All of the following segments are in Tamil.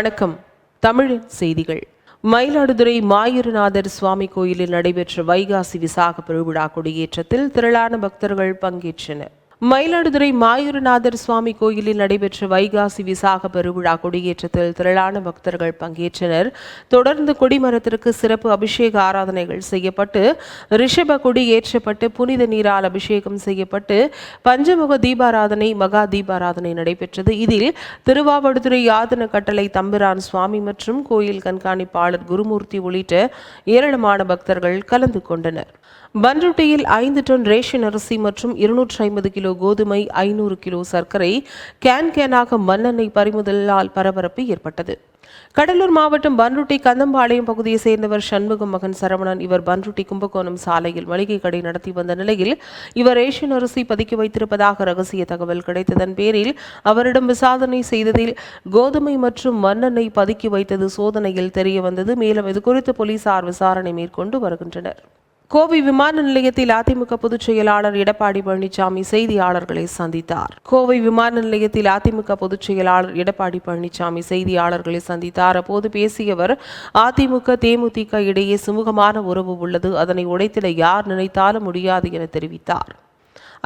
வணக்கம். தமிழின் செய்திகள். மயிலாடுதுறை மாயூரநாதர் சுவாமி கோயிலில் நடைபெற்ற வைகாசி விசாக பெருவிழா கொடியேற்றத்தில் திரளான பக்தர்கள் பங்கேற்றனர். மயிலாடுதுறை மாயூரநாதர் சுவாமி கோயிலில் நடைபெற்ற வைகாசி விசாக பெருவிழா கொடியேற்றத்தில் திரளான பக்தர்கள் பங்கேற்றனர். தொடர்ந்து கொடிமரத்திற்கு சிறப்பு அபிஷேக ஆராதனைகள் செய்யப்பட்டு ரிஷப கொடி ஏற்றப்பட்டு புனித நீரால் அபிஷேகம் செய்யப்பட்டு பஞ்சமுக தீபாராதனை மகா தீபாராதனை நடைபெற்றது. இதில் திருவாவடுதுறை யாதன கட்டளை தம்பிரான் சுவாமி மற்றும் கோயில் கண்காணிப்பாளர் குருமூர்த்தி உள்ளிட்ட ஏராளமான பக்தர்கள் கலந்து கொண்டனர். பன்ருட்டியில் ஐந்து டன் ரேஷன் அரிசி மற்றும் இருநூற்றி ஐம்பது கிலோ கோதுமை ஐநூறு கிலோ சர்க்கரை கேன் கேனாக மண்ணெண்ணெய் பறிமுதலால் பரபரப்பு ஏற்பட்டது. கடலூர் மாவட்டம் பன்ருட்டி கந்தம்பாளையம் பகுதியை சேர்ந்தவர் சண்முகம் மகன் சரவணன் இவர் பன்ருட்டி கும்பகோணம் சாலையில் மளிகை கடை நடத்தி வந்த நிலையில் இவர் ரேஷன் அரிசி பதுக்கி வைத்திருப்பதாக ரகசிய தகவல் கிடைத்ததன் பேரில் அவரிடம் விசாரணை செய்ததில் கோதுமை மற்றும் மண்ணெண்ணெய் பதுக்கி வைத்தது சோதனையில் தெரிய வந்தது. மேலும் இது குறித்து போலீசார் விசாரணை மேற்கொண்டு வருகின்றனர். கோவை விமான நிலையத்தில் அதிமுக பொதுச் செயலாளர் எடப்பாடி பழனிசாமி செய்தியாளர்களை சந்தித்தார். கோவை விமான நிலையத்தில் அதிமுக பொதுச் செயலாளர் எடப்பாடி பழனிசாமி செய்தியாளர்களை சந்தித்தார். அப்போது பேசியவர் அதிமுக தேமுதிக இடையே சுமூகமான உறவு உள்ளது. அதனை உடைத்திட யார் நினைத்தாலும் முடியாது என தெரிவித்தார்.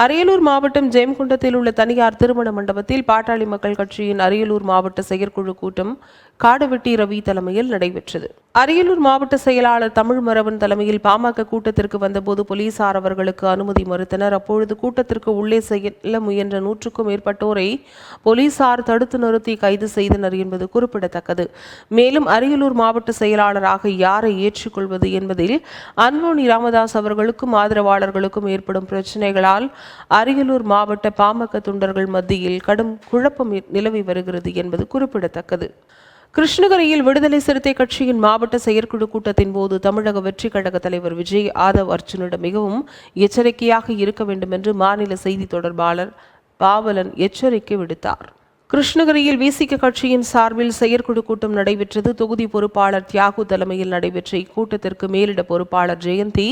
அரியலூர் மாவட்டம் ஜெயம்குண்டத்தில் உள்ள தனியார் திருமண மண்டபத்தில் பாட்டாளி மக்கள் கட்சியின் அரியலூர் மாவட்ட செயற்குழு கூட்டம் காடுவெட்டி ரவி தலைமையில் நடைபெற்றது. அரியலூர் மாவட்ட செயலாளர் தமிழ் மரவன் தலைமையில் பாமக கூட்டத்திற்கு வந்தபோது போலீசார் அவர்களுக்கு அனுமதி மறுத்தனர். அப்பொழுது கூட்டத்திற்கு உள்ளே செல்ல முயன்ற நூற்றுக்கும் மேற்பட்டோரை போலீசார் தடுத்து நிறுத்தி கைது செய்தனர் என்பது குறிப்பிடத்தக்கது. மேலும் அரியலூர் மாவட்ட செயலாளராக யாரை ஏற்றுக்கொள்வது என்பதில் அன்போனி ராமதாஸ் அவர்களுக்கும் ஆதரவாளர்களுக்கும் ஏற்படும் பிரச்சனைகளால் அரியலூர் மாவட்ட பாமக தொண்டர்கள் மத்தியில் கடும் குழப்பம் நிலவி வருகிறது என்பது குறிப்பிடத்தக்கது. கிருஷ்ணகிரியில் விடுதலை சிறுத்தை கட்சியின் மாவட்ட செயற்குழு கூட்டத்தின் போது தமிழக வெற்றி கழக தலைவர் விஜய் ஆதவ் அர்ஜுனிடம் மிகவும் எச்சரிக்கையாக இருக்க வேண்டும் என்று மாநில செய்தி தொடர்பாளர் பாவலன் எச்சரிக்கை விடுத்தார். கிருஷ்ணகிரியில் விசிக கட்சியின் சார்பில் செயற்குழு கூட்டம் நடைபெற்றது. தொகுதி பொறுப்பாளர் தியாகு தலைமையில் நடைபெற்ற இக்கூட்டத்திற்கு மேலிட பொறுப்பாளர் ஜெயந்தி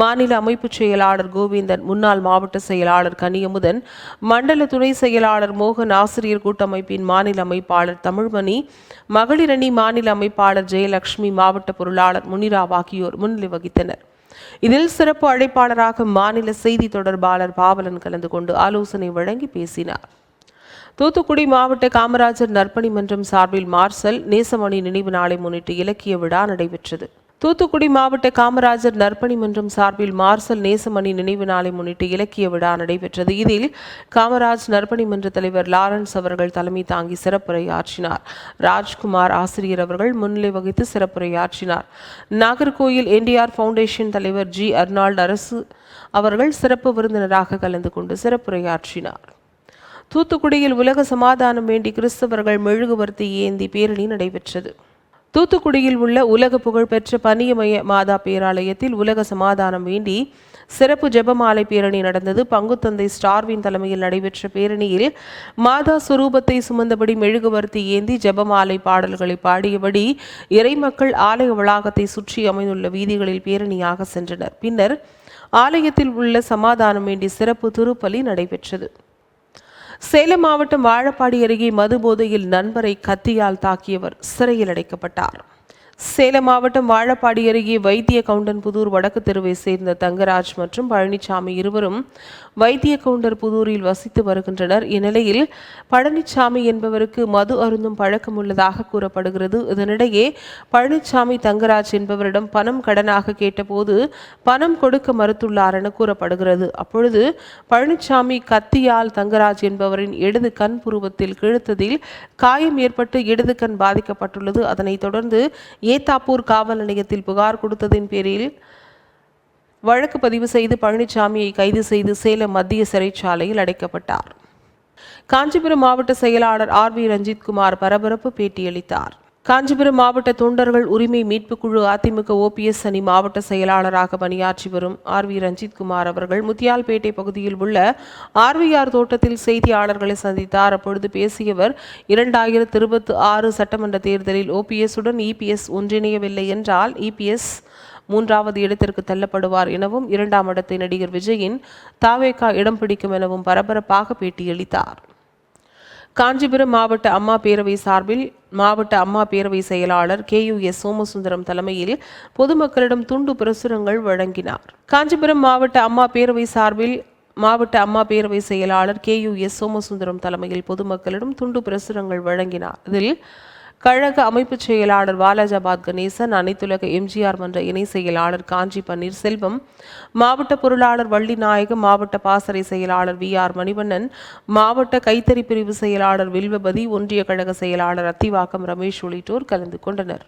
மாநில அமைப்புச் செயலாளர் கோவிந்தன் முன்னாள் மாவட்ட செயலாளர் கனியமுதன் மண்டல துணை செயலாளர் மோகன் ஆசிரியர் கூட்டமைப்பின் மாநில அமைப்பாளர் தமிழ்மணி மகளிரணி மாநில அமைப்பாளர் ஜெயலட்சுமி மாவட்ட பொருளாளர் முனிராவ் ஆகியோர் முன்னிலை வகித்தனர். இதில் சிறப்பு அழைப்பாளராக மாநில செய்தி தொடர்பாளர் பாவலன் கலந்து கொண்டு ஆலோசனை வழங்கி பேசினார். தூத்துக்குடி மாவட்ட காமராஜர் நற்பணி மன்றம் சார்பில் மார்சல் நேசமணி நினைவு நாளை முன்னிட்டு இலக்கிய விழா நடைபெற்றது. தூத்துக்குடி மாவட்ட காமராஜர் நற்பணி மன்றம் சார்பில் மார்சல் நேசமணி நினைவு நாளை முன்னிட்டு இலக்கிய விழா நடைபெற்றது. இதில் காமராஜ் நற்பணி மன்ற தலைவர் லாரன்ஸ் அவர்கள் தலைமை தாங்கி சிறப்புரையாற்றினார். ராஜ்குமார் ஆசிரியர் அவர்கள் முன்னிலை வகித்து சிறப்புரையாற்றினார். நாகர்கோயில் என்டிஆர் ஃபவுண்டேஷன் தலைவர் ஜி அர்னால்ட் அரசு அவர்கள் சிறப்பு விருந்தினராக கலந்து கொண்டு சிறப்புரையாற்றினார். தூத்துக்குடியில் உலக சமாதானம் வேண்டி கிறிஸ்தவர்கள் மெழுகுவர்த்தி ஏந்தி பேரணி நடைபெற்றது. தூத்துக்குடியில் உள்ள உலக புகழ்பெற்ற பனியமய மாதா பேராலயத்தில் உலக சமாதானம் வேண்டி சிறப்பு ஜெபமாலை பேரணி நடந்தது. பங்குத்தந்தை ஸ்டார்வின் தலைமையில் நடைபெற்ற பேரணியில் மாதா சுரூபத்தை சுமந்தபடி மெழுகுவர்த்தி ஏந்தி ஜெபமாலை பாடல்களை பாடியபடி இறைமக்கள் ஆலய வளாகத்தை சுற்றி அமைந்துள்ள வீதிகளில் பேரணியாக சென்றனர். பின்னர் ஆலயத்தில் உள்ள சமாதானம் வேண்டி சிறப்பு திருப்பலி நடைபெற்றது. சேலம் மாவட்டம் வாழப்பாடி அருகே மது போதையில் நண்பரை கத்தியால் தாக்கியவர் சிறையில் அடைக்கப்பட்டார். சேலம் மாவட்டம் வாழப்பாடி அருகே வைத்திய கவுண்டன் புதூர் வடக்கு தெருவை சேர்ந்த தங்கராஜ் மற்றும் பழனிசாமி இருவரும் வைத்திய கவுண்டர் புதூரில் வசித்து வருகின்றனர். இந்நிலையில் பழனிசாமி என்பவருக்கு மது அருந்தும் பழக்கம் உள்ளதாக கூறப்படுகிறது. இதனிடையே பழனிசாமி தங்கராஜ் என்பவரிடம் பணம் கடனாக கேட்டபோது பணம் கொடுக்க மறுத்துள்ளார் என கூறப்படுகிறது. அப்பொழுது பழனிசாமி கத்தியால் தங்கராஜ் என்பவரின் இடது கண் புருவத்தில் கிழித்ததில் காயம் ஏற்பட்டு இடது கண் பாதிக்கப்பட்டுள்ளது. அதனைத் தொடர்ந்து ஏத்தாப்பூர் காவல் நிலையத்தில் புகார் கொடுத்ததின் பேரில் வழக்கு பதிவு செய்து பழனிசாமியை கைது செய்து சேலம் மத்திய சிறைச்சாலையில் அடைக்கப்பட்டார். காஞ்சிபுரம் மாவட்ட செயலாளர் ஆர் வி ரஞ்சித்குமார் பரபரப்பு பேட்டியளித்தார். காஞ்சிபுரம் மாவட்ட தொண்டர்கள் உரிமை மீட்புக் குழு அதிமுக ஓபிஎஸ் அணி மாவட்ட செயலாளராக பணியாற்றி வரும் ஆர் வி ரஞ்சித்குமார் அவர்கள் முத்தியால்பேட்டை பகுதியில் உள்ள ஆர்விஆர் தோட்டத்தில் செய்தியாளர்களை சந்தித்தார். அப்பொழுது பேசியவர் இரண்டாயிரத்து இருபத்தி ஆறு சட்டமன்ற தேர்தலில் ஓபிஎஸ்ஸுடன் இபிஎஸ் ஒன்றிணையவில்லை என்றால் இபிஎஸ் மூன்றாவது இடத்திற்கு தள்ளப்படுவார் எனவும் இரண்டாம் இடத்தை நடிகர் விஜயின் தாவேகா இடம் பிடிக்கும் எனவும் பரபரப்பாக பேட்டியளித்தார். காஞ்சிபுரம் மாவட்ட அம்மா பேரவை சார்பில் மாவட்ட அம்மா பேரவை செயலாளர் கே யு எஸ் சோமசுந்தரம் தலைமையில் பொதுமக்களிடம் துண்டு பிரசுரங்கள் வழங்கினார். காஞ்சிபுரம் மாவட்ட அம்மா பேரவை சார்பில் மாவட்ட அம்மா பேரவை செயலாளர் கே யு எஸ் சோமசுந்தரம் தலைமையில் பொதுமக்களிடம் துண்டு பிரசுரங்கள் வழங்கினார். இதில் கழக அமைப்புச் செயலாளர் வாலாஜாபாத் கணேசன் அனைத்துலக எம்ஜிஆர் மன்ற இணை செயலாளர் காஞ்சி பன்னீர்செல்வம் மாவட்ட பொருளாளர் வள்ளி நாயகம் மாவட்ட பாசறை செயலாளர் வி ஆர் மணிவண்ணன் மாவட்ட கைத்தறி பிரிவு செயலாளர் வில்வபதி ஒன்றிய கழக செயலாளர் அத்திவாக்கம் ரமேஷ் உள்ளிட்டோர் கலந்து கொண்டனர்.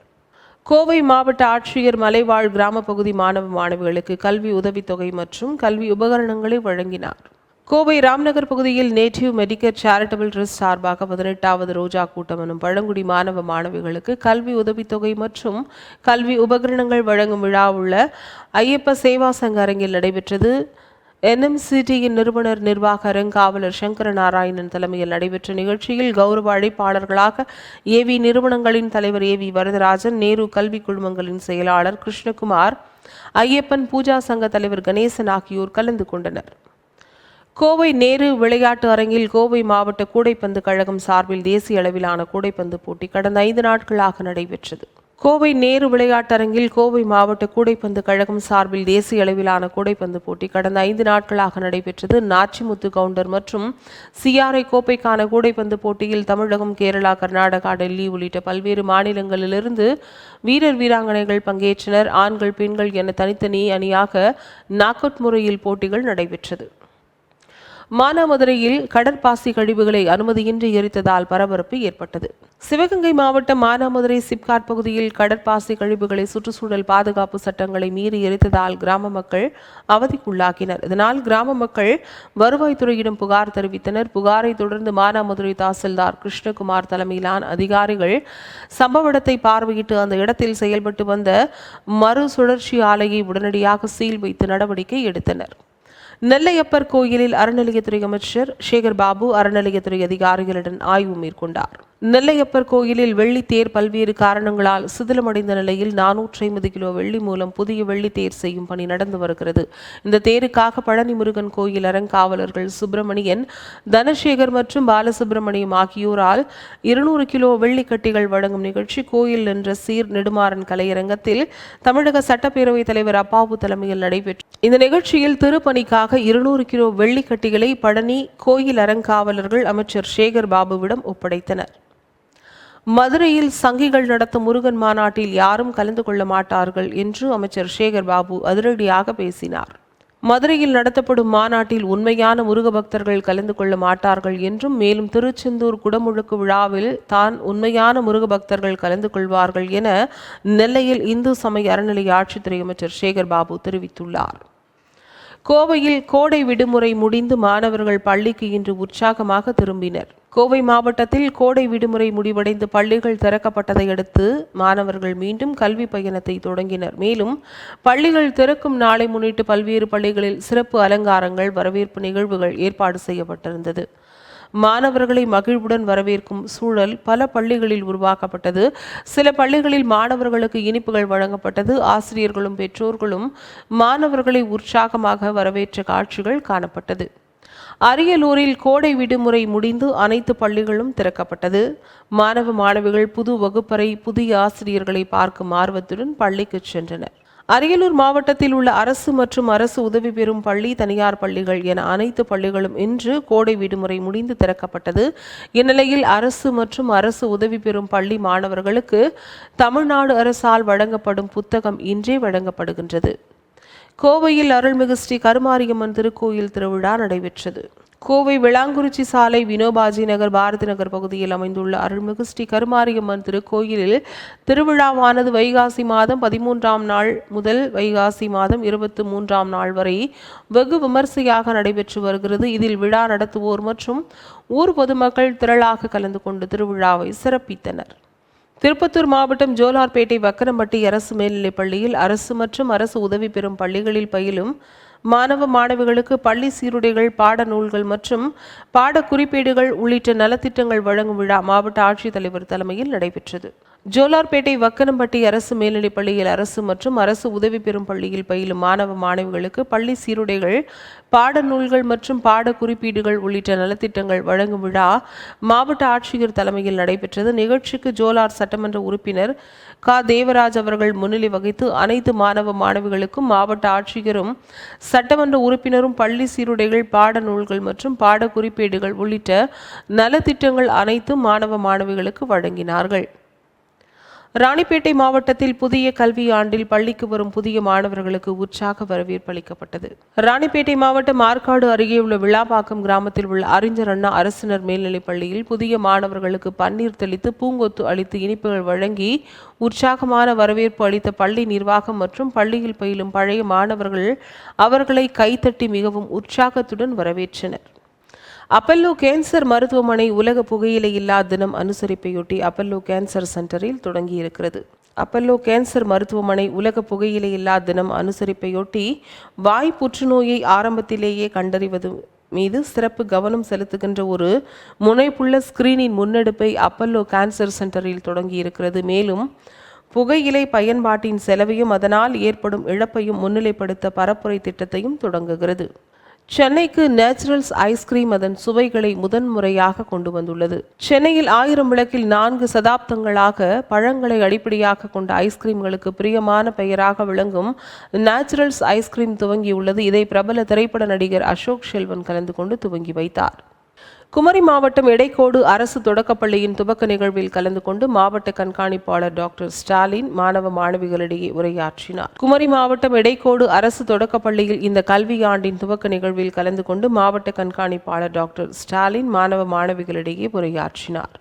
கோவை மாவட்ட ஆட்சியர் மலைவாழ் கிராம பகுதி மாணவ மாணவிகளுக்கு கல்வி உதவித்தொகை மற்றும் கல்வி உபகரணங்களை வழங்கினார். கோவை ராம்நகர் பகுதியில் நேட்டிவ் மெடிக்கல் சேரிட்டபிள் ட்ரஸ்ட் சார்பாக பதினெட்டாவது ரோஜா கூட்டம் எனும் பழங்குடி மாணவ மாணவிகளுக்கு கல்வி உதவித்தொகை மற்றும் கல்வி உபகரணங்கள் வழங்கும் விழா உள்ள ஐயப்ப சேவா சங்க அரங்கில் நடைபெற்றது. என்எம்சிடியின் நிறுவனர் நிர்வாக அருங்காவலர் சங்கர நாராயணன் தலைமையில் நடைபெற்ற நிகழ்ச்சியில் கௌரவ அழைப்பாளர்களாக ஏவி நிறுவனங்களின் தலைவர் ஏவி வரதராஜன் நேரு கல்வி குழுமங்களின் செயலாளர் கிருஷ்ணகுமார் ஐயப்பன் பூஜா சங்க தலைவர் கணேசன் ஆகியோர் கலந்து கொண்டனர். கோவை நேரு விளையாட்டு அரங்கில் கோவை மாவட்ட கூடைப்பந்து கழகம் சார்பில் தேசிய அளவிலான கூடைப்பந்து போட்டி கடந்த ஐந்து நாட்களாக நடைபெற்றது. கோவை நேரு விளையாட்டரங்கில் கோவை மாவட்ட கூடைப்பந்து கழகம் சார்பில் தேசிய அளவிலான கூடைப்பந்து போட்டி கடந்த ஐந்து நாட்களாக நடைபெற்றது. நாச்சிமுத்து கவுண்டர் மற்றும் சிஆர்ஐ கோப்பைக்கான கூடைப்பந்து போட்டியில் தமிழகம் கேரளா கர்நாடகா டெல்லி உள்ளிட்ட பல்வேறு மாநிலங்களிலிருந்து வீரர் வீராங்கனைகள் பங்கேற்றனர். ஆண்கள் பெண்கள் என தனித்தனி அணியாக நாக் அவுட் முறையில் போட்டிகள் நடைபெற்றது. மானாமதுரையில் கடற்பாசி கழிவுகளை அனுமதியின்றி எரித்ததால் பரபரப்பு ஏற்பட்டது. சிவகங்கை மாவட்டம் மானாமதுரை சிப்காட் பகுதியில் கடற்பாசி கழிவுகளை சுற்றுச்சூழல் பாதுகாப்பு சட்டங்களை மீறி எரித்ததால் கிராம மக்கள் அவதிக்குள்ளாக்கினர். இதனால் கிராம மக்கள் வருவாய்த்துறையிடம் புகார் தெரிவித்தனர். புகாரை தொடர்ந்து மானாமதுரை தாசில்தார் கிருஷ்ணகுமார் தலைமையிலான அதிகாரிகள் சம்பவ இடத்தை பார்வையிட்டு அந்த இடத்தில் செயல்பட்டு வந்த மறுசுழற்சி ஆலையை உடனடியாக சீல் வைத்து நடவடிக்கை எடுத்தனர். நெல்லையப்பர் கோயிலில் அறநிலையத்துறை அமைச்சர் சேகர் பாபு அறநிலையத்துறை அதிகாரிகளுடன் ஆய்வு மேற்கொண்டார். நெல்லையப்பர் கோயிலில் வெள்ளி தேர் பல்வேறு காரணங்களால் சிதிலமடைந்த நிலையில் நானூற்றி ஐம்பது கிலோ வெள்ளி மூலம் புதிய வெள்ளி தேர் செய்யும் பணி நடந்து வருகிறது. இந்த தேருக்காக பழனி முருகன் கோயில் அறங்காவலர்கள் சுப்பிரமணியன் தனசேகர் மற்றும் பாலசுப்பிரமணியம் ஆகியோரால் இருநூறு கிலோ வெள்ளிக்கட்டிகள் வழங்கும் நிகழ்ச்சி கோயில் என்ற சீர் நெடுமாறன் கலையரங்கத்தில் தமிழக சட்டப்பேரவைத் தலைவர் அப்பாவு தலைமையில் நடைபெற்று இந்த நிகழ்ச்சியில் திருப்பணிக்காக இருநூறு கிலோ வெள்ளிக்கட்டிகளை பழனி கோயில் அறங்காவலர்கள் அமைச்சர் சேகர் பாபுவிடம் ஒப்படைத்தனர். மதுரையில் சங்கிகள் நடத்தும் முருகன் மாநாட்டில் யாரும் கலந்து கொள்ள மாட்டார்கள் என்று அமைச்சர் சேகர் பாபு அதிரடியாக பேசினார். மதுரையில் நடத்தப்படும் மாநாட்டில் உண்மையான முருக பக்தர்கள் கலந்து கொள்ள மாட்டார்கள் என்றும் மேலும் திருச்செந்தூர் குடமுழுக்கு விழாவில் தான் உண்மையான முருக பக்தர்கள் கலந்து கொள்வார்கள் என நெல்லையில் இந்து சமய அறநிலைய ஆட்சித்துறை அமைச்சர் சேகர் பாபு தெரிவித்துள்ளார். கோவையில் கோடை விடுமுறை முடிந்து மாணவர்கள் பள்ளிக்கு இன்று உற்சாகமாக திரும்பினர். கோவை மாவட்டத்தில் கோடை விடுமுறை முடிவடைந்து பள்ளிகள் திறக்கப்பட்டதை அடுத்து மாணவர்கள் மீண்டும் கல்வி பயணத்தை தொடங்கினர். மேலும் பள்ளிகள் திறக்கும் நாளை முன்னிட்டு பல்வேறு பள்ளிகளில் சிறப்பு அலங்காரங்கள் வரவேற்பு நிகழ்வுகள் ஏற்பாடு செய்யப்பட்டிருந்தது. மாணவர்களை மகிழ்வுடன் வரவேற்கும் சூழல் பல பள்ளிகளில் உருவாக்கப்பட்டது. சில பள்ளிகளில் மாணவர்களுக்கு இனிப்புகள் வழங்கப்பட்டது. ஆசிரியர்களும் பெற்றோர்களும் மாணவர்களை உற்சாகமாக வரவேற்ற காட்சிகள் காணப்பட்டது. அரியலூரில் கோடை விடுமுறை முடிந்து அனைத்து பள்ளிகளும் திறக்கப்பட்டது. மாணவ மாணவிகள் புது வகுப்பறை புதிய ஆசிரியர்களை பார்க்கும் ஆர்வத்துடன் பள்ளிக்கு சென்றனர். அரியலூர் மாவட்டத்தில் உள்ள அரசு மற்றும் அரசு உதவி பெறும் பள்ளி தனியார் பள்ளிகள் என அனைத்து பள்ளிகளும் இன்று கோடை விடுமுறை முடிந்து திறக்கப்பட்டது. இந்நிலையில் அரசு மற்றும் அரசு உதவி பெறும் பள்ளி மாணவர்களுக்கு தமிழ்நாடு அரசால் வழங்கப்படும் புத்தகம் இன்றே வழங்கப்படுகின்றது. கோவையில் அருள்மிகு ஸ்ரீ கருமாரியம்மன் திருக்கோயில் திருவிழா நடைபெற்றது. கோவை விளாங்குறிச்சி சாலை வினோபாஜி நகர் பாரதி நகர் பகுதியில் அமைந்துள்ள அருள்மிகு ஸ்ரீ கருமாரியம்மன் திருக்கோயிலில் திருவிழாவானது வைகாசி மாதம் பதிமூன்றாம் நாள் முதல் வைகாசி மாதம் இருபத்தி மூன்றாம் நாள் வரை வெகு விமர்சையாக நடைபெற்று வருகிறது. இதில் விழா நடத்துவோர் மற்றும் ஊர் பொதுமக்கள் திரளாக கலந்து கொண்டு திருவிழாவை சிறப்பித்தனர். திருப்பத்தூர் மாவட்டம் ஜோலார்பேட்டை வக்கரம்பட்டி அரசு மேல்நிலைப் பள்ளியில் அரசு மற்றும் அரசு உதவி பெறும் பள்ளிகளில் பயிலும் மாணவ மாணவிகளுக்கு பள்ளி சீருடைகள் பாட நூல்கள் மற்றும் பாட குறிப்பீடுகள் உள்ளிட்ட நலத்திட்டங்கள் வழங்கும் விழா மாவட்ட ஆட்சித்தலைவர் தலைமையில் நடைபெற்றது. ஜோலார்பேட்டை வக்கனம்பட்டி அரசு மேல்நிலைப் பள்ளியில் அரசு மற்றும் அரசு உதவி பெறும் பள்ளியில் பயிலும் மாணவ மாணவிகளுக்கு பள்ளி சீருடைகள் பாடநூல்கள் மற்றும் பாட குறிப்பீடுகள் உள்ளிட்ட நலத்திட்டங்கள் வழங்கும் விழா மாவட்ட ஆட்சியர் தலைமையில் நடைபெற்றது. நிகழ்ச்சிக்கு ஜோலார் சட்டமன்ற உறுப்பினர் க. தேவராஜ் அவர்கள் முன்னிலை வகித்து அனைத்து மாணவ மாணவிகளுக்கும் மாவட்ட ஆட்சியரும் சட்டமன்ற உறுப்பினரும் பள்ளி சீருடைகள் பாடநூல்கள் மற்றும் பாட குறிப்பீடுகள் உள்ளிட்ட நலத்திட்டங்கள் அனைத்தும் மாணவ மாணவிகளுக்கு வழங்கினார்கள். ராணிப்பேட்டை மாவட்டத்தில் புதிய கல்வி ஆண்டில் பள்ளிக்கு வரும் புதிய மாணவர்களுக்கு உற்சாக வரவேற்பு அளிக்கப்பட்டது. ராணிப்பேட்டை மாவட்டம் ஆற்காடு அருகே உள்ள விழாப்பாக்கம் கிராமத்தில் உள்ள அறிஞர் அண்ணா அரசினர் மேல்நிலைப் பள்ளியில் புதிய மாணவர்களுக்கு பன்னீர் தெளித்து பூங்கொத்து அளித்து இனிப்புகள் வழங்கி உற்சாகமான வரவேற்பு அளித்த பள்ளி நிர்வாகம் மற்றும் பள்ளியில் பயிலும் பழைய மாணவர்கள் அவர்களை கைத்தட்டி மிகவும் உற்சாகத்துடன் வரவேற்றனர். அப்பல்லோ கேன்சர் மருத்துவமனை உலக புகையிலை இல்லா தினம் அனுசரிப்பையொட்டி அப்பல்லோ கேன்சர் சென்டரில் தொடங்கியிருக்கிறது. அப்பல்லோ கேன்சர் மருத்துவமனை உலக புகையிலை இல்லா தினம் அனுசரிப்பையொட்டி வாய் புற்றுநோயை ஆரம்பத்திலேயே கண்டறிவது மீது சிறப்பு கவனம் செலுத்துகின்ற ஒரு முனைப்புள்ள ஸ்கிரீனின் முன்னெடுப்பை அப்பல்லோ கேன்சர் சென்டரில் தொடங்கியிருக்கிறது. மேலும் புகையிலை பயன்பாட்டின் செலவையும் அதனால் ஏற்படும் இழப்பையும் முன்னிலைப்படுத்த பரப்புரை திட்டத்தையும் தொடங்குகிறது. சென்னைக்கு நேச்சுரல்ஸ் ஐஸ்கிரீம் அதன் சுவைகளை முதன்முறையாக கொண்டு வந்துள்ளது. சென்னையில் ஆயிரம் விளக்கில் நான்கு சதாப்தங்களாக பழங்களை அடிப்படையாக கொண்ட ஐஸ்கிரீம்களுக்கு பிரியமான பெயராக விளங்கும் நேச்சுரல்ஸ் ஐஸ்கிரீம் துவங்கியுள்ளது. இதை பிரபல திரைப்பட நடிகர் அசோக் செல்வன் கலந்து கொண்டு துவங்கி வைத்தார். குமரி மாவட்டம் எடைக்கோடு அரசு தொடக்கப்பள்ளியின் துவக்க நிகழ்வில் கலந்து கொண்டு மாவட்ட கண்காணிப்பாளர் டாக்டர் ஸ்டாலின் மாணவ மாணவிகளிடையே உரையாற்றினார். குமரி மாவட்டம் எடைக்கோடு அரசு தொடக்கப்பள்ளியில் இந்த கல்வியாண்டின் துவக்க நிகழ்வில் கலந்து கொண்டு மாவட்ட கண்காணிப்பாளர் டாக்டர் ஸ்டாலின் மாணவ மாணவிகளிடையே உரையாற்றினார்.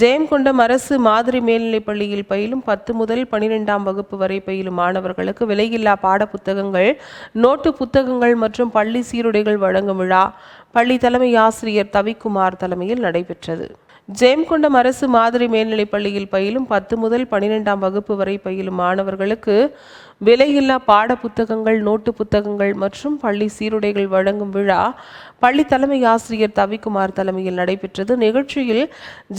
ஜெயங்கொண்டம் அரசு மாதிரி மேல்நிலைப் பள்ளியில் பயிலும் பத்து முதல் பனிரெண்டாம் வகுப்பு வரை பயிலும் மாணவர்களுக்கு விலையில்லா பாட புத்தகங்கள் நோட்டு புத்தகங்கள் மற்றும் பள்ளி சீருடைகள் வழங்கும் விழா பள்ளி தலைமை ஆசிரியர் தவிக்குமார் தலைமையில் நடைபெற்றது. ஜெயம்கொண்டம் அரசு மாதிரி மேல்நிலைப் பள்ளியில் பயிலும் பத்து முதல் பனிரெண்டாம் வகுப்பு வரை பயிலும் மாணவர்களுக்கு விலையில்லா பாட புத்தகங்கள் நோட்டு புத்தகங்கள் மற்றும் பள்ளி சீருடைகள் வழங்கும் விழா பள்ளி தலைமை ஆசிரியர் தவிக்குமார் தலைமையில் நடைபெற்றது. நிகழ்ச்சியில்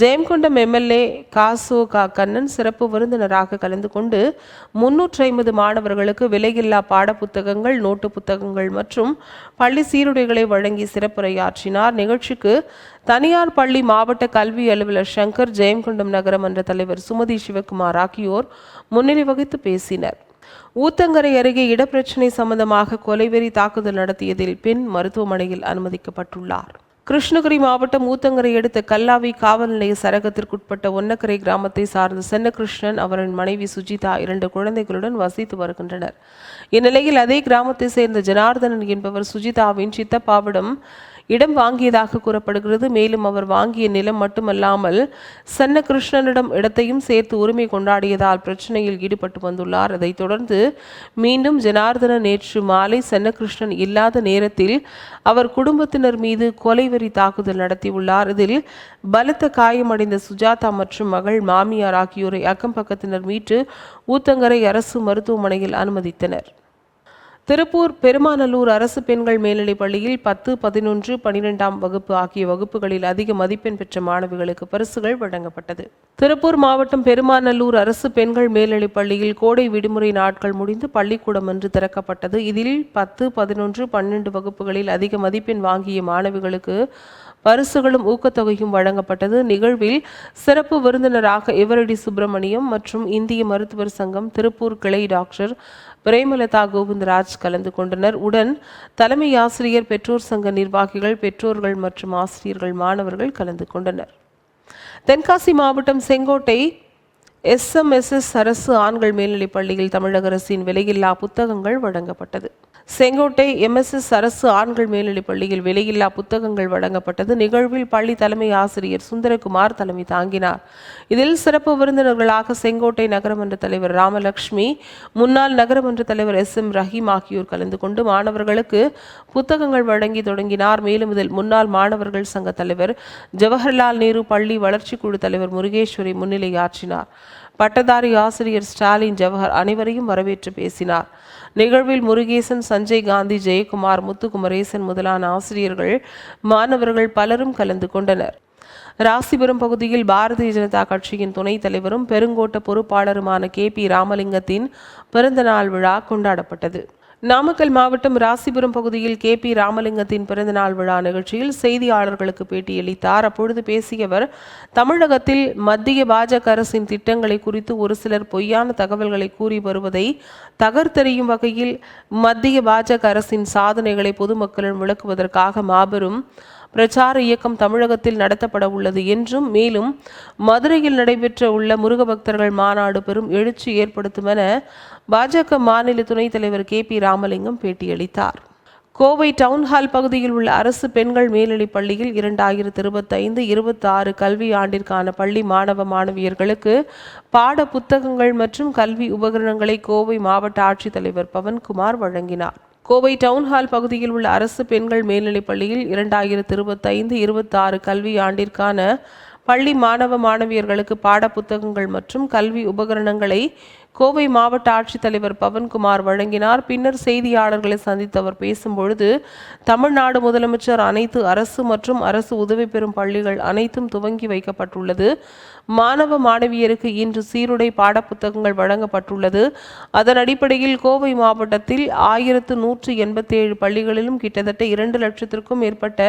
ஜெயம்கொண்டம் எம்எல்ஏ காசோ கா கண்ணன் சிறப்பு விருந்தினராக கலந்து கொண்டு முன்னூற்றி ஐம்பது மாணவர்களுக்கு விலையில்லா பாட புத்தகங்கள் நோட்டு புத்தகங்கள் மற்றும் பள்ளி சீருடைகளை வழங்கி சிறப்புரையாற்றினார். நிகழ்ச்சிக்கு தனியார் பள்ளி மாவட்ட கல்வி அலுவலர் சங்கர் ஜெயம்கொண்டம் நகரமன்ற தலைவர் சுமதி சிவகுமார் ஆகியோர் முன்னிலை வகித்து பேசினர். ஊத்தங்கரை அருகே இடப்பிரச்சினை சம்பந்தமாக கொலைவெறி தாக்குதல் நடத்தியதில் பெண் மருத்துவமனையில் அனுமதிக்கப்பட்டுள்ளார். கிருஷ்ணகிரி மாவட்டம் ஊத்தங்கரை அடுத்த கல்லாவி காவல் நிலைய சரகத்திற்குட்பட்ட ஒன்னக்கரை கிராமத்தை சார்ந்த சென்னகிருஷ்ணன் அவரின் மனைவி சுஜிதா இரண்டு குழந்தைகளுடன் வசித்து வருகின்றனர். இந்நிலையில் அதே கிராமத்தை சேர்ந்த ஜனார்தனன் என்பவர் சுஜிதாவின் சித்தப்பாவிடம் இடம் வாங்கியதாக கூறப்படுகிறது. மேலும் அவர் வாங்கிய நிலம் மட்டுமல்லாமல் சென்னகிருஷ்ணனிடம் இடத்தையும் சேர்த்து உரிமை கொண்டாடியதால் பிரச்சனையில் ஈடுபட்டு வந்துள்ளார். அதைத் தொடர்ந்து மீண்டும் ஜனார்தன நேற்று மாலை சென்னகிருஷ்ணன் இல்லாத நேரத்தில் அவர் குடும்பத்தினர் மீது கொலைவெறி தாக்குதல் நடத்தியுள்ளார். இதில் பலத்த காயமடைந்த சுஜாதா மற்றும் மகள் மாமியார் ஆகியோரை அக்கம் பக்கத்தினர் மீட்டு ஊத்தங்கரை அரசு மருத்துவமனையில் அனுமதித்தனர். திருப்பூர் பெருமாநல்லூர் அரசு பெண்கள் மேல்நிலைப் பள்ளியில் பத்து பதினொன்று பனிரெண்டாம் வகுப்பு ஆகிய வகுப்புகளில் அதிக மதிப்பெண் பெற்ற மாணவிகளுக்கு பரிசுகள் வழங்கப்பட்டது. திருப்பூர் மாவட்டம் பெருமாநல்லூர் அரசு பெண்கள் மேல்நிலைப் பள்ளியில் கோடை விடுமுறை நாட்கள் முடிந்து பள்ளிக்கூடம் என்று திறக்கப்பட்டது. இதில் பத்து பதினொன்று பன்னெண்டு வகுப்புகளில் அதிக மதிப்பெண் வாங்கிய மாணவிகளுக்கு பரிசுகளும் ஊக்கத்தொகையும் வழங்கப்பட்டது. நிகழ்வில் சிறப்பு விருந்தினராக எவரடி சுப்பிரமணியம் மற்றும் இந்திய மருத்துவர் சங்கம் திருப்பூர் கிளை டாக்டர் பிரேமலதா கோவிந்தராஜ் கலந்து கொண்டனர். உடன் தலைமை ஆசிரியர் பெற்றோர் சங்க நிர்வாகிகள் பெற்றோர்கள் மற்றும் ஆசிரியர்கள் மாணவர்கள் கலந்து கொண்டனர். தென்காசி மாவட்டம் செங்கோட்டை எஸ்எம்எஸ்எஸ் அரசு ஆண்கள் மேல்நிலைப் பள்ளியில் தமிழக அரசின் விலையில்லா புத்தகங்கள் வழங்கப்பட்டது. செங்கோட்டை எம்எஸ்எஸ் அரசு ஆண்கள் மேல்நிலைப் பள்ளியில் விலையில்லா புத்தகங்கள் வழங்கப்பட்டது. நிகழ்வில் பள்ளி தலைமை ஆசிரியர் சுந்தரகுமார் தலைமை தாங்கினார். இதில் சிறப்பு விருந்தினர்களாக செங்கோட்டை நகரமன்ற தலைவர் ராமலட்சுமி முன்னாள் நகரமன்ற தலைவர் எஸ் எம் ரஹீம் ஆகியோர் கலந்து கொண்டு மாணவர்களுக்கு புத்தகங்கள் வழங்கி தொடங்கினார். மேலும் இதில் முன்னாள் மாணவர்கள் சங்க தலைவர் ஜவஹர்லால் நேரு பள்ளி வளர்ச்சிக் குழு தலைவர் முருகேஸ்வரி முன்னிலையாற்றினார் பட்டதாரி ஆசிரியர் ஸ்டாலின் ஜவஹர் அனைவரையும் வரவேற்று பேசினார். நிகழ்வில் முருகேசன் சஞ்சய் காந்தி ஜெயக்குமார் முத்துக்குமரேசன் முதலான ஆசிரியர்கள் மாணவர்கள் பலரும் கலந்து கொண்டனர். ராசிபுரம் பகுதியில் பாரதிய ஜனதா கட்சியின் துணைத் தலைவரும் பெருங்கோட்ட பொறுப்பாளருமான கே பி ராமலிங்கத்தின் பிறந்தநாள் விழா கொண்டாடப்பட்டது. நாமக்கல் மாவட்டம் ராசிபுரம் பகுதியில் கே பி ராமலிங்கத்தின் பிறந்தநாள் விழா நிகழ்ச்சியில் செய்தியாளர்களுக்கு பேட்டியளித்தார். அப்பொழுது பேசியவர் தமிழகத்தில் மத்திய பாஜக அரசின் திட்டங்களை குறித்து ஒரு சிலர் பொய்யான தகவல்களை கூறி வருவதை தகர்த்தெறியும் வகையில் மத்திய பாஜக அரசின் சாதனைகளை பொதுமக்களிடம் விளக்குவதற்காக மாபெரும் பிரச்சார இயக்கம் தமிழகத்தில் நடத்தப்பட உள்ளது என்றும் மேலும் மதுரையில் நடைபெற்ற உள்ள முருக பக்தர்கள் மாநாடு பெரும் எழுச்சி ஏற்படுத்தும் என பாஜக மாநில துணைத் தலைவர் கே பி ராமலிங்கம் பேட்டியளித்தார். கோவை டவுன்ஹால் பகுதியில் உள்ள அரசு பெண்கள் மேல்நிலைப் பள்ளியில் இரண்டாயிரத்து இருபத்தைந்து இருபத்தாறு கல்வி ஆண்டிற்கான பள்ளி மாணவ மாணவியர்களுக்கு பாட புத்தகங்கள் மற்றும் கல்வி உபகரணங்களை கோவை மாவட்ட ஆட்சித்தலைவர் பவன்குமார் வழங்கினார். கோவை டவுன்ஹால் பகுதியில் உள்ள அரசு பெண்கள் மேல்நிலைப் பள்ளியில் இரண்டாயிரத்து இருபத்தைந்து இருபத்தாறு கல்வி ஆண்டிற்கான பள்ளி மாணவ மாணவியர்களுக்கு பாட புத்தகங்கள் மற்றும் கல்வி உபகரணங்களை கோவை மாவட்ட ஆட்சித்தலைவர் பவன்குமார் வழங்கினார். பின்னர் செய்தியாளர்களை சந்தித்து அவர் பேசும்பொழுது தமிழ்நாடு முதலமைச்சர் அனைத்து அரசு மற்றும் அரசு உதவி பெறும் பள்ளிகள் அனைத்தும் துவங்கி வைக்கப்பட்டுள்ளது. மாணவ மாணவியருக்கு இன்று சீருடை பாடப்புத்தகங்கள் வழங்கப்பட்டுள்ளது. அதன் அடிப்படையில் கோவை மாவட்டத்தில் ஆயிரத்து நூற்று எண்பத்தேழு பள்ளிகளிலும் கிட்டத்தட்ட இரண்டு லட்சத்திற்கும் மேற்பட்ட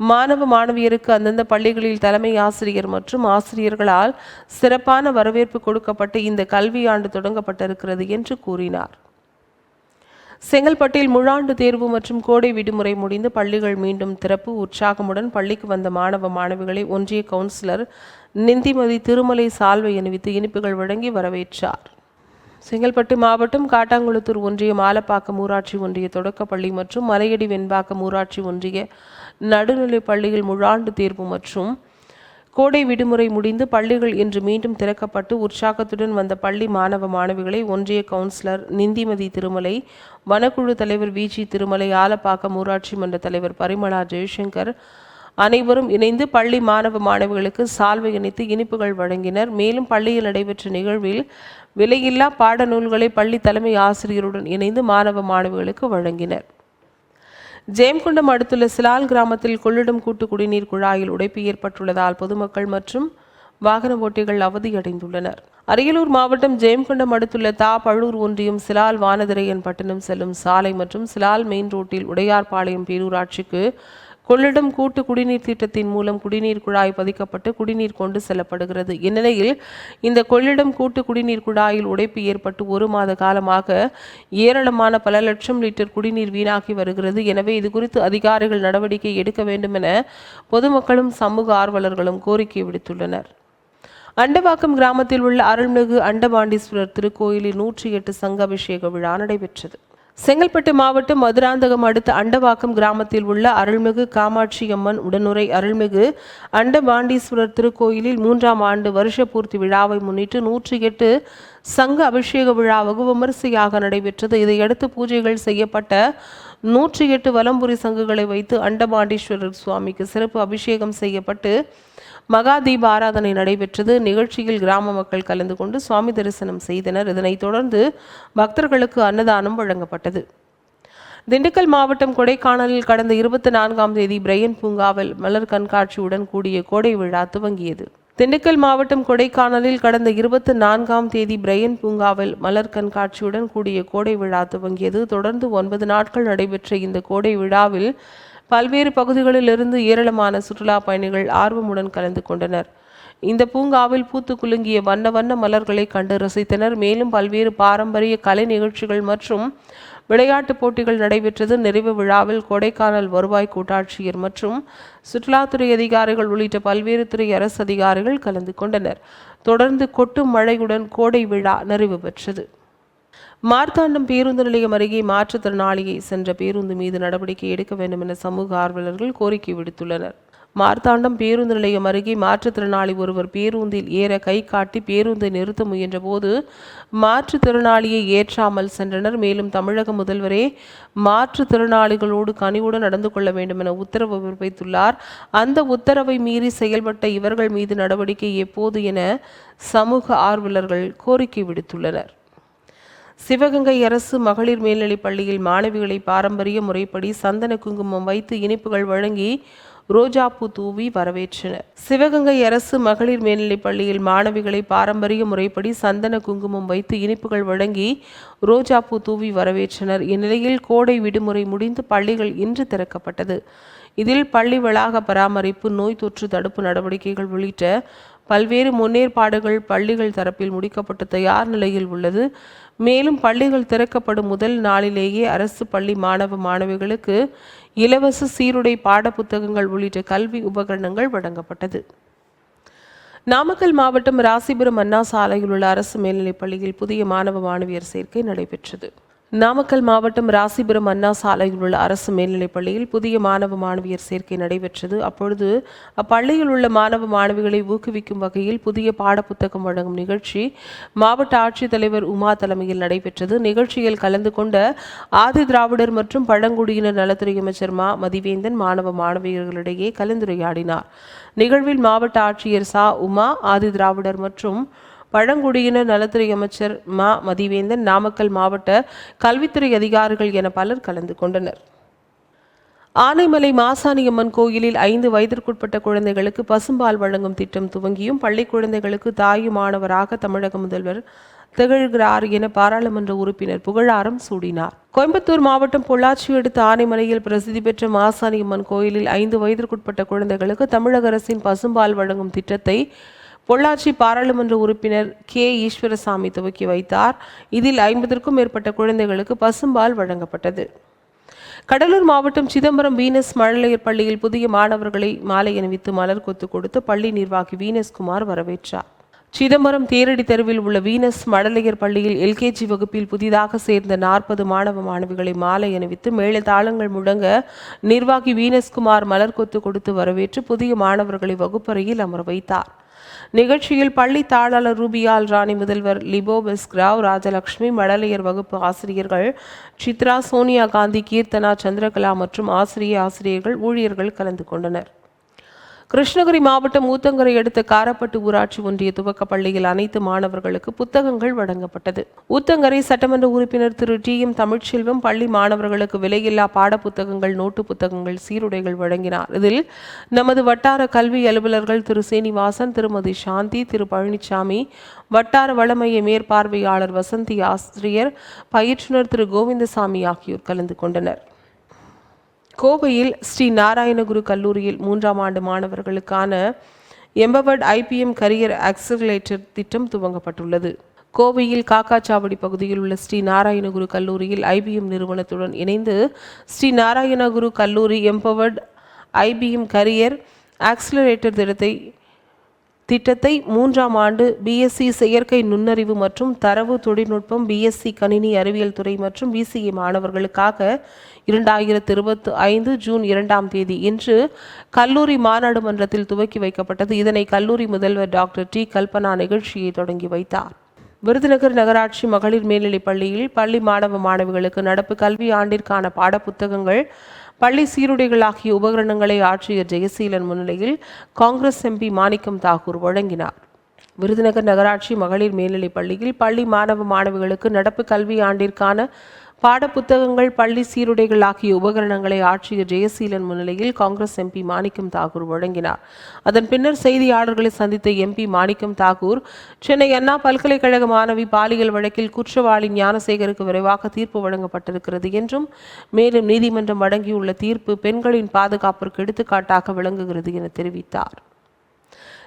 மாணவ மாணவியருக்கு அந்தந்த பள்ளிகளில் தலைமை ஆசிரியர் மற்றும் ஆசிரியர்களால் சிறப்பான வரவேற்பு கொடுக்கப்பட்டு இந்த கல்வியாண்டு தொடங்கப்பட்டிருக்கிறது என்று கூறினார். செங்கல்பட்டில் முழாண்டு தேர்வு மற்றும் கோடை விடுமுறை முடிந்து பள்ளிகள் மீண்டும் திறப்பு. உற்சாகமுடன் பள்ளிக்கு வந்த மாணவ மாணவிகளை ஒன்றிய கவுன்சிலர் நிந்திமதி திருமலை சால்வை அணிவித்து இனிப்புகள் வழங்கி வரவேற்றார். செங்கல்பட்டு மாவட்டம் காட்டாங்குளத்தூர் ஒன்றியம் ஆலப்பாக்கம் ஊராட்சி ஒன்றிய தொடக்கப்பள்ளி மற்றும் மலையடி வெண்பாக்கம் ஊராட்சி ஒன்றிய நடுநிலைப் பள்ளியில் முழாண்டு தேர்வு மற்றும் கோடை விடுமுறை முடிந்து பள்ளிகள் இன்று மீண்டும் திறக்கப்பட்டு உற்சாகத்துடன் வந்த பள்ளி மாணவ மாணவிகளை ஒன்றிய கவுன்சிலர் நிந்திமதி திருமலை வனக்குழு தலைவர் விஜி திருமலை ஆலப்பாக்கம் ஊராட்சி மன்ற தலைவர் பரிமளா ஜெய்சங்கர் அனைவரும் இணைந்து பள்ளி மாணவ மாணவிகளுக்கு சால்வை இணைத்து இனிப்புகள் வழங்கினர். மேலும் பள்ளியில் நடைபெற்ற நிகழ்வில் விலையில்லா பாடநூல்களை பள்ளி தலைமை ஆசிரியருடன் இணைந்து மாணவ மாணவிகளுக்கு வழங்கினர். ஜெயம்குண்டம் அடுத்துள்ள சிலால் கிராமத்தில் கொள்ளிடம் கூட்டு குடிநீர் குழாயில் உடைப்பு ஏற்பட்டுள்ளதால் பொதுமக்கள் மற்றும் வாகன ஓட்டிகள் அவதியடைந்துள்ளனர். அரியலூர் மாவட்டம் ஜெயம்கொண்டம் அடுத்துள்ள தா பழூர் ஒன்றியம் சிலால் வானதிரையன் பட்டணம் செல்லும் சாலை மற்றும் சிலால் மெயின் ரோட்டில் உடையார்பாளையம் பேரூராட்சிக்கு கொள்ளிடம் கூட்டு குடிநீர் திட்டத்தின் மூலம் குடிநீர் குழாய் பதிக்கப்பட்டு குடிநீர் கொண்டு செல்லப்படுகிறது. இந்நிலையில் இந்த கொள்ளிடம் கூட்டு குடிநீர் குழாயில் உடைப்பு ஏற்பட்டு ஒரு மாத காலமாக ஏராளமான பல லட்சம் லிட்டர் குடிநீர் வீணாகி வருகிறது. எனவே இது குறித்து அதிகாரிகள் நடவடிக்கை எடுக்க வேண்டும் என பொதுமக்களும் சமூக ஆர்வலர்களும் கோரிக்கை விடுத்துள்ளனர். அண்டவாக்கம் கிராமத்தில் உள்ள அருள்மிகு அண்டபாண்டீஸ்வரர் திருக்கோயிலில் நூற்றி எட்டு சங்க அபிஷேக விழா நடைபெற்றது. செங்கல்பட்டு மாவட்டம் மதுராந்தகம் அடுத்த அண்டவாக்கம் கிராமத்தில் உள்ள அருள்மிகு காமாட்சி அம்மன் உடனுரை அருள்மிகு அண்டபாண்டீஸ்வரர் திருக்கோயிலில் மூன்றாம் ஆண்டு வருஷ பூர்த்தி விழாவை முன்னிட்டு நூற்றி எட்டு சங்க அபிஷேக விழா வெகு விமரிசையாக நடைபெற்றது. இதையடுத்து பூஜைகள் செய்யப்பட்ட நூற்றி எட்டு வலம்புரி சங்குகளை வைத்து அண்டபாண்டீஸ்வரர் சுவாமிக்கு சிறப்பு அபிஷேகம் செய்யப்பட்டு மகாதீப ஆராதனை நடைபெற்றது. நிகழ்ச்சியில் கிராம மக்கள் கலந்து கொண்டு சுவாமி தரிசனம் செய்தனர். இதனைத் தொடர்ந்து பக்தர்களுக்கு அன்னதானம் வழங்கப்பட்டது. திண்டுக்கல் மாவட்டம் கொடைக்கானலில் கடந்த இருபத்தி நான்காம் தேதி பிரையன் பூங்காவில் மலர் கண்காட்சியுடன் கூடிய கோடை விழா துவங்கியது. திண்டுக்கல் மாவட்டம் கொடைக்கானலில் கடந்த இருபத்தி நான்காம் தேதி பிரையன் பூங்காவில் மலர் கண்காட்சியுடன் கூடிய கோடை விழா துவங்கியது. தொடர்ந்து ஒன்பது நாட்கள் நடைபெற்ற இந்த கோடை விழாவில் பல்வேறு பகுதிகளிலிருந்து ஏராளமான சுற்றுலா பயணிகள் ஆர்வமுடன் கலந்து கொண்டனர். இந்த பூங்காவில் பூத்து குலுங்கிய வண்ண வண்ண மலர்களை கண்டு ரசித்தனர். மேலும் பல்வேறு பாரம்பரிய கலை நிகழ்ச்சிகள் மற்றும் விளையாட்டுப் போட்டிகள் நடைபெற்றது. நிறைவு விழாவில் கொடைக்கானல் வருவாய் கூட்டாட்சியர் மற்றும் சுற்றுலாத்துறை அதிகாரிகள் உள்ளிட்ட பல்வேறு துறை அரசு அதிகாரிகள் கலந்து கொண்டனர். தொடர்ந்து கொட்டும் மழையுடன் கோடை விழா நிறைவு பெற்றது. மார்த்தாண்டம் பேருந்து நிலையம் அருகே மாற்றுத்திறனாளியை சென்ற பேருந்து மீது நடவடிக்கை எடுக்க வேண்டும் என சமூக ஆர்வலர்கள் கோரிக்கை விடுத்துள்ளனர். மார்த்தாண்டம் பேருந்து நிலையம் அருகே மாற்றுத்திறனாளி ஒருவர் பேருந்தில் ஏற கை காட்டி பேருந்தை நிறுத்த முயன்றபோது மாற்றுத்திறனாளியை ஏற்றாமல் சென்றனர். மேலும் தமிழக முதல்வரே மாற்றுத்திறனாளிகளோடு கனிவுடன் நடந்து கொள்ள வேண்டும் என உத்தரவு பிறப்பித்துள்ளார். அந்த உத்தரவை மீறி செயல்பட்ட இவர்கள் மீது நடவடிக்கை எப்போது என சமூக ஆர்வலர்கள் கோரிக்கை விடுத்துள்ளனர். சிவகங்கை அரசு மகளிர் மேல்நிலைப் பள்ளியில் மாணவிகளை பாரம்பரிய முறைப்படி சந்தன குங்குமம் வைத்து இனிப்புகள் வழங்கி ரோஜாப்பூ தூவி வரவேற்றனர். சிவகங்கை அரசு மகளிர் மேல்நிலைப் பள்ளியில் மாணவிகளை பாரம்பரிய முறைப்படி சந்தன குங்குமம் வைத்து இனிப்புகள் வழங்கி ரோஜாப்பூ தூவி வரவேற்றனர். இந்நிலையில் கோடை விடுமுறை முடிந்து பள்ளிகள் இன்று திறக்கப்பட்டது. இதில் பள்ளி வளாக பராமரிப்பு நோய் தொற்று தடுப்பு நடவடிக்கைகள் உள்ளிட்ட பல்வேறு முன்னேற்பாடுகள் பள்ளிகள் தரப்பில் முடிக்கப்பட்டு தயார் நிலையில் உள்ளது. மேலும் பள்ளிகள் திறக்கப்படும் முதல் நாளிலேயே அரசு பள்ளி மாணவ மாணவிகளுக்கு இலவச சீருடை பாடப்புத்தகங்கள் உள்ளிட்ட கல்வி உபகரணங்கள் வழங்கப்பட்டது. நாமக்கல் மாவட்டம் ராசிபுரம் அண்ணா சாலையில் உள்ள அரசு மேல்நிலைப் பள்ளியில் புதிய மாணவ மாணவியர் சேர்க்கை நடைபெற்றது. நாமக்கல் மாவட்டம் ராசிபுரம் அண்ணா சாலையில் உள்ள அரசு மேல்நிலைப் பள்ளியில் புதிய மாணவ மாணவியர் சேர்க்கை நடைபெற்றது. அப்பொழுது அப்பள்ளியில் உள்ள மாணவ மாணவிகளை ஊக்குவிக்கும் வகையில் புதிய பாடப்புத்தகம் வழங்கும் நிகழ்ச்சி மாவட்ட ஆட்சித்தலைவர் உமா தலைமையில் நடைபெற்றது. நிகழ்ச்சியில் கலந்து கொண்ட ஆதி திராவிடர் மற்றும் பழங்குடியினர் நலத்துறை அமைச்சர் மா. மதிவேந்தன் மாணவ மாணவியர்களிடையே கலந்துரையாடினார். நிகழ்வில் மாவட்ட ஆட்சியர் சா. உமா ஆதி திராவிடர் மற்றும் பழங்குடியினர் நலத்துறை அமைச்சர் மா மதிவேந்தன் நாமக்கல் மாவட்ட கல்வித்துறை அதிகாரிகள் என பலர் கலந்து கொண்டனர். ஆனைமலை மாசாணியம்மன் கோயிலில் ஐந்து வயதிற்குட்பட்ட குழந்தைகளுக்கு பசும்பால் வழங்கும் திட்டம் துவங்கியும் பள்ளி குழந்தைகளுக்கு தாயுமானவராக தமிழக முதல்வர் திகழ்கிறார் என பாராளுமன்ற உறுப்பினர் புகழாரம் சூடினார். கோயம்புத்தூர் மாவட்டம் பொள்ளாச்சி அடுத்த ஆனைமலையில் பிரசித்தி பெற்ற மாசாணியம்மன் கோயிலில் ஐந்து வயதிற்குட்பட்ட குழந்தைகளுக்கு தமிழக அரசின் பசும்பால் வழங்கும் திட்டத்தை பொள்ளாச்சி பாராளுமன்ற உறுப்பினர் கே. ஈஸ்வரசாமி துவக்கி வைத்தார். இதில் ஐம்பதற்கும் மேற்பட்ட குழந்தைகளுக்கு பசும்பால் வழங்கப்பட்டது. கடலூர் மாவட்டம் சிதம்பரம் வீனஸ் மழலையர் பள்ளியில் புதிய மாணவர்களை மாலை அணிவித்து மலர் கொத்து கொடுத்து பள்ளி நிர்வாகி வீனஸ்குமார் வரவேற்றார். சிதம்பரம் தேரடி தெருவில் உள்ள வீனஸ் மழலையர் பள்ளியில் எல்கேஜி வகுப்பில் புதிதாக சேர்ந்த நாற்பது மாணவ மாணவிகளை மாலை அணிவித்து மேலே தாளங்கள் முழங்க நிர்வாகி வீனஸ்குமார் மலர் கொத்து கொடுத்து வரவேற்று புதிய மாணவர்களை வகுப்பறையில் அமர வைத்தார். நிகழ்ச்சியில் பள்ளி தாளாளர் ரூபியால் ராணி முதல்வர் லிபோ பெஸ்கிராவ் ராஜலக்ஷ்மி மழலையர் வகுப்பு ஆசிரியர்கள் சித்ரா சோனியா காந்தி கீர்த்தனா சந்திரகலா மற்றும் ஆசிரிய ஆசிரியர்கள் ஊழியர்கள் கலந்து கொண்டனர். கிருஷ்ணகிரி மாவட்டம் ஊத்தங்கரை அடுத்த காரப்பட்டு ஊராட்சி ஒன்றிய துவக்க பள்ளியில் அனைத்து மாணவர்களுக்கு புத்தகங்கள் வழங்கப்பட்டது. ஊத்தங்கரை சட்டமன்ற உறுப்பினர் திரு. டி. எம். தமிழ்ச்செல்வம் பள்ளி மாணவர்களுக்கு விலையில்லா பாடப்புத்தகங்கள் நோட்டு புத்தகங்கள் சீருடைகள் வழங்கினார். இதில் நமது வட்டார கல்வி அலுவலர்கள் திரு. சீனிவாசன் திருமதி சாந்தி திரு. பழனிசாமி வட்டார வளமைய மேற்பார்வையாளர் வசந்தி ஆசிரியர் பயிற்றுனர் திரு. கோவிந்தசாமி ஆகியோர் கலந்து கொண்டனர். கோவையில் ஸ்ரீ நாராயணகுரு கல்லூரியில் மூன்றாம் ஆண்டு மாணவர்களுக்கான எம்பவர்ட் ஐபிஎம் கரியர் ஆக்சிலரேட்டர் திட்டம் துவங்கப்பட்டுள்ளது. கோவையில் காக்காச்சாவடி பகுதியில் உள்ள ஸ்ரீ நாராயணகுரு கல்லூரியில் ஐபிஎம் நிறுவனத்துடன் இணைந்து ஸ்ரீ நாராயணகுரு கல்லூரி எம்பவர்ட் ஐபிஎம் கரியர் ஆக்சிலரேட்டர் திட்டத்தை திட்டத்தை மூன்றாம் ஆண்டு பிஎஸ்சி செயற்கை நுண்ணறிவு மற்றும் தரவு தொழில்நுட்பம் பிஎஸ்சி கணினி அறிவியல் துறை மற்றும் பிசிஏ மாணவர்களுக்காக இரண்டாயிரத்து இருபத்தி ஐந்து ஜூன் இரண்டாம் தேதி இன்று கல்லூரி மாநாடு மன்றத்தில் துவக்கி வைக்கப்பட்டது. இதனை கல்லூரி முதல்வர் டாக்டர் டி. கல்பனா நிகழ்ச்சியை தொடங்கி வைத்தார். விருதுநகர் நகராட்சி மகளிர் மேல்நிலைப் பள்ளியில் பள்ளி மாணவ மாணவிகளுக்கு நடப்பு கல்வி ஆண்டிற்கான பாடப்புத்தகங்கள் பள்ளி சீருடைகள் ஆகிய உபகரணங்களை ஆட்சியர் ஜெயசீலன் முன்னிலையில் காங்கிரஸ் எம்பி மாணிக்கம் தாகூர் வழங்கினார். விருதுநகர் நகராட்சி மகளிர் மேல்நிலைப் பள்ளியில் பள்ளி மாணவ மாணவிகளுக்கு நடப்பு கல்வி ஆண்டிற்கான பாடப்புத்தகங்கள் பள்ளி சீருடைகள் ஆகிய உபகரணங்களை ஆட்சியர் ஜெயசீலன் முன்னிலையில் காங்கிரஸ் எம்பி மாணிக்கம் தாகூர் வழங்கினார். அதன் பின்னர் செய்தியாளர்களை சந்தித்த எம்பி மாணிக்கம் தாகூர் சென்னை அண்ணா பல்கலைக்கழக மாணவி பாலியல் வழக்கில் குற்றவாளி ஞானசேகருக்கு விரைவாக தீர்ப்பு வழங்கப்பட்டிருக்கிறது என்றும் மேலும் நீதிமன்றம் வழங்கியுள்ள தீர்ப்பு பெண்களின் பாதுகாப்பிற்கு எடுத்துக்காட்டாக விளங்குகிறது என தெரிவித்தார்.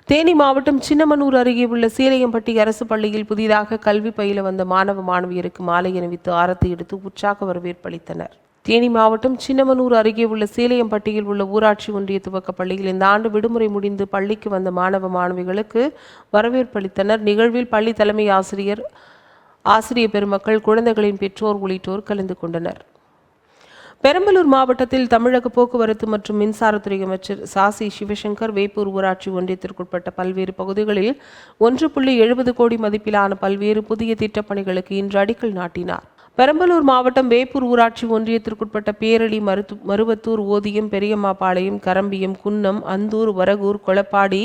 தேனி மாவட்டம் சின்னமனூர் அருகே உள்ள சீலையம்பட்டி அரசு பள்ளியில் புதிதாக கல்வி பயில வந்த மாணவ மாணவியருக்கு மாலை அணிவித்து ஆரத்தி எடுத்து உற்சாக வரவேற்பளித்தனர் தேனி மாவட்டம் சின்னமனூர் அருகே உள்ள சீலையம்பட்டியில் உள்ள ஊராட்சி ஒன்றிய துவக்க பள்ளியில் இந்த ஆண்டு விடுமுறை முடிந்து பள்ளிக்கு வந்த மாணவ மாணவிகளுக்கு வரவேற்பளித்தனர் நிகழ்வில் பள்ளி தலைமை ஆசிரியர் ஆசிரிய பெருமக்கள் குழந்தைகளின் பெற்றோர் உள்ளிட்டோர் கலந்து கொண்டனர். பெரம்பலூர் மாவட்டத்தில் தமிழக போக்குவரத்து மற்றும் மின்சாரத்துறை அமைச்சர் சாசி சிவசங்கர் வேப்பூர் ஊராட்சி ஒன்றியத்திற்குட்பட்ட பல்வேறு பகுதிகளில் ஒன்று புள்ளி எழுபது கோடி மதிப்பிலான பல்வேறு புதிய திட்டப்பணிகளுக்கு இன்று அடிக்கல் நாட்டினார். பெரம்பலூர் மாவட்டம் வேப்பூர் ஊராட்சி ஒன்றியத்திற்குட்பட்ட பேரளி மருத்து மருவத்தூர் ஓதியம் பெரியம்மாபாளையம் கரம்பியம் குன்னம் அந்தூர் வரகூர் கொளப்பாடி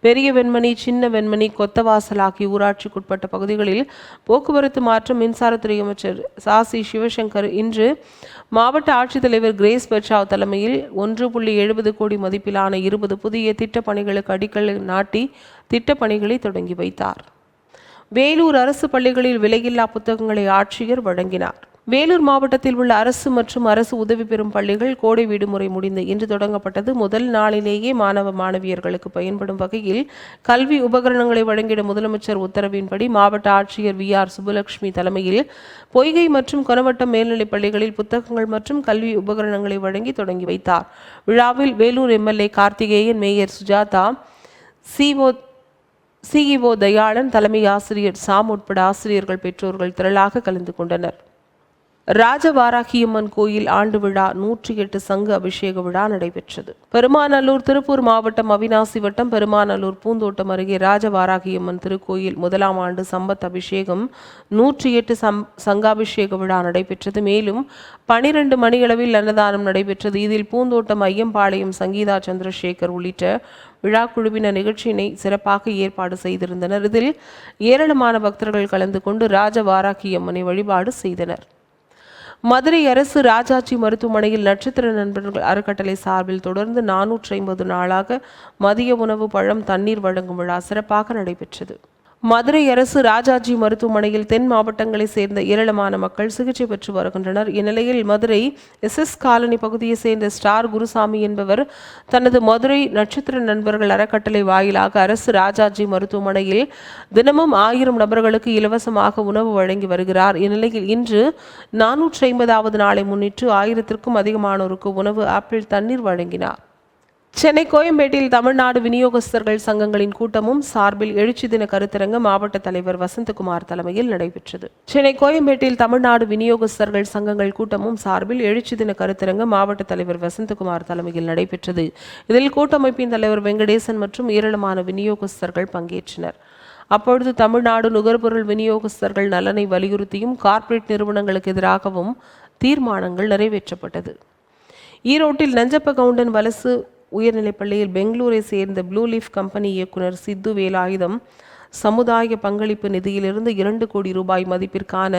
பெரிய வெண்மணி சின்ன வெண்மணி கொத்தவாசல் ஆகிய ஊராட்சிக்குட்பட்ட பகுதிகளில் போக்குவரத்து மாற்றம் மின்சாரத்துறை அமைச்சர் சாசி சிவசங்கர் இன்று மாவட்ட ஆட்சித்தலைவர் கிரேஸ் பெட்சாவ் தலைமையில் ஒன்று புள்ளி எழுபது கோடி மதிப்பிலான இருபது புதிய திட்டப்பணிகளுக்கு அடிக்கல் நாட்டி திட்டப்பணிகளை தொடங்கி வைத்தார். வேலூர் அரசு பள்ளிகளில் விலையில்லா புத்தகங்களை ஆட்சியர் வழங்கினார். வேலூர் மாவட்டத்தில் உள்ள அரசு மற்றும் அரசு உதவி பெறும் பள்ளிகள் கோடை விடுமுறை முடிந்து இன்று தொடங்கப்பட்டது. முதல் நாளிலேயே மாணவ மாணவியர்களுக்கு பயன்படும் வகையில் கல்வி உபகரணங்களை வழங்கிட முதலமைச்சர் உத்தரவின்படி மாவட்ட ஆட்சியர் வி ஆர் சுப்புலட்சுமி தலைமையில் பொய்கை மற்றும் கொனவட்டம் மேல்நிலைப் பள்ளிகளில் புத்தகங்கள் மற்றும் கல்வி உபகரணங்களை வழங்கி தொடங்கி வைத்தார். விழாவில் Vellore MLA Karthikeyan mayor Sujatha CO CEO Dayalan தலைமை ஆசிரியர் சாம் உட்பட ஆசிரியர்கள் பெற்றோர்கள் திரளாக கலந்து கொண்டனர். ராஜவாராகியம்மன் கோயில் ஆண்டு விழா நூற்றி எட்டு சங்கு அபிஷேக விழா நடைபெற்றது. பெருமாநல்லூர் திருப்பூர் மாவட்டம் அவினாசி வட்டம் பெருமாநல்லூர் பூந்தோட்டம் அருகே ராஜவாராகியம்மன் திருக்கோயில் முதலாம் ஆண்டு சம்பத் அபிஷேகம் நூற்றி எட்டு சம் சங்காபிஷேக விழா நடைபெற்றது. மேலும் பனிரெண்டு மணியளவில் அன்னதானம் நடைபெற்றது. இதில் பூந்தோட்டம் ஐயம்பாளையம் சங்கீதா சந்திரசேகர் உள்ளிட்ட விழா குழுவினர் நிகழ்ச்சியினை சிறப்பாக ஏற்பாடு செய்திருந்தனர். இதில் ஏராளமான பக்தர்கள் கலந்து கொண்டு ராஜ ராஜவாராகியம்மனை வழிபாடு செய்தனர். மதுரை அரசு ராஜாஜி மருத்துவமனையில் நட்சத்திர நண்பர்கள் அறக்கட்டளை சார்பில் தொடர்ந்து நானூற்றி ஐம்பது நாளாக மதிய உணவு பழம் தண்ணீர் வழங்கும் விழா சிறப்பாக நடைபெற்றது. மதுரை அரசு ராஜாஜி மருத்துவமனையில் தென் மாவட்டங்களைச் சேர்ந்த ஏராளமான மக்கள் சிகிச்சை பெற்று வருகின்றனர். இந்நிலையில் மதுரை எஸ் எஸ் காலனி பகுதியைச் சேர்ந்த ஸ்டார் குருசாமி என்பவர் தனது மதுரை நட்சத்திர நண்பர்கள் அறக்கட்டளை வாயிலாக அரசு ராஜாஜி மருத்துவமனையில் தினமும் ஆயிரம் நபர்களுக்கு இலவசமாக உணவு வழங்கி வருகிறார். இந்நிலையில் இன்று நானூற்றி ஐம்பதாவது நாளை முன்னிட்டு ஆயிரத்திற்கும் அதிகமானோருக்கு உணவு ஆப்பிள் தண்ணீர் வழங்கினார். சென்னை கோயம்பேட்டில் தமிழ்நாடு விநியோகஸ்தர்கள் சங்கங்களின் கூட்டமும் சார்பில் எழுச்சி தின கருத்தரங்கு மாவட்ட தலைவர் வசந்தகுமார் தலைமையில் நடைபெற்றது. சென்னை கோயம்பேட்டில் தமிழ்நாடு விநியோகஸ்தர்கள் சங்கங்கள் கூட்டமும் சார்பில் எழுச்சி தின கருத்தரங்கு மாவட்ட தலைவர் வசந்தகுமார் தலைமையில் நடைபெற்றது. இதில் கூட்டமைப்பின் தலைவர் வெங்கடேசன் மற்றும் ஏராளமான விநியோகஸ்தர்கள் பங்கேற்றனர். அப்பொழுது தமிழ்நாடு நுகர்பொருள் விநியோகஸ்தர்கள் நலனை வலியுறுத்தியும் கார்ப்பரேட் நிறுவனங்களுக்கு எதிராகவும் தீர்மானங்கள் நிறைவேற்றப்பட்டது. ஈரோட்டில் நஞ்சப்ப கவுண்டன் வலசு உயர்நிலைப் பள்ளியில் பெங்களூரை சேர்ந்த ப்ளூ லீஃப் கம்பெனி இயக்குனர் சித்து வேலாயுதம் சமுதாய பங்களிப்பு நிதியிலிருந்து இரண்டு கோடி ரூபாய் மதிப்பிற்கான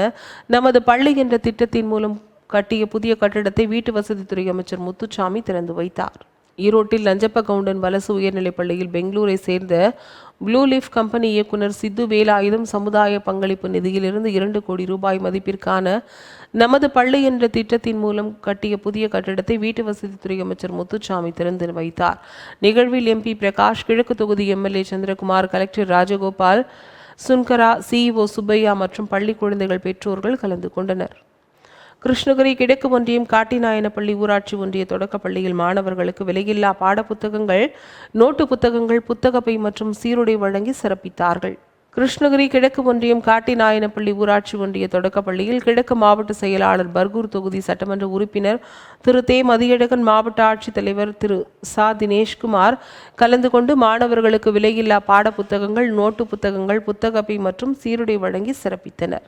நமது பள்ளி என்ற திட்டத்தின் மூலம் கட்டிய புதிய கட்டிடத்தை வீட்டு வசதித்துறை அமைச்சர் முத்துச்சாமி திறந்து வைத்தார். ஈரோட்டில் லஞ்சப்ப கவுண்டன் வலசு உயர்நிலைப் பள்ளியில் பெங்களூரை சேர்ந்த ப்ளூ லீஃப் கம்பெனி இயக்குனர் சித்து வேலாயுதம் சமுதாய பங்களிப்பு நிதியிலிருந்து இரண்டு கோடி ரூபாய் மதிப்பிற்கான நமது பள்ளி என்ற திட்டத்தின் மூலம் கட்டிய புதிய கட்டிடத்தை வீட்டு வசதித்துறை அமைச்சர் முத்துச்சாமி திறந்து வைத்தார். நிகழ்வில் எம்பி பிரகாஷ் கிழக்கு தொகுதி MLA Chandrakumar collector Rajagopal Sunkara CEO Subbaiah மற்றும் பள்ளி குழந்தைகள் பெற்றோர்கள் கலந்து கொண்டனர். கிருஷ்ணகிரி கிழக்கு ஒன்றியம் காட்டிநாயனப்பள்ளி ஊராட்சி ஒன்றிய தொடக்கப்பள்ளியில் மாணவர்களுக்கு விலையில்லா பாடப்புத்தகங்கள் நோட்டு புத்தகங்கள் புத்தகப்பை மற்றும் சீருடை வழங்கி சிறப்பித்தார்கள். கிருஷ்ணகிரி கிழக்கு ஒன்றியம் காட்டிநாயனப்பள்ளி ஊராட்சி ஒன்றிய தொடக்கப்பள்ளியில் கிழக்கு மாவட்ட செயலாளர் பர்கூர் தொகுதி சட்டமன்ற உறுப்பினர் திரு. தே. மதியழகன் மாவட்ட ஆட்சித்தலைவர் திரு. சா. தினேஷ்குமார் கலந்து கொண்டு மாணவர்களுக்கு விலையில்லா பாடப்புத்தகங்கள் நோட்டு புத்தகங்கள் புத்தகப்பை மற்றும் சீருடை வழங்கி சிறப்பித்தனர்.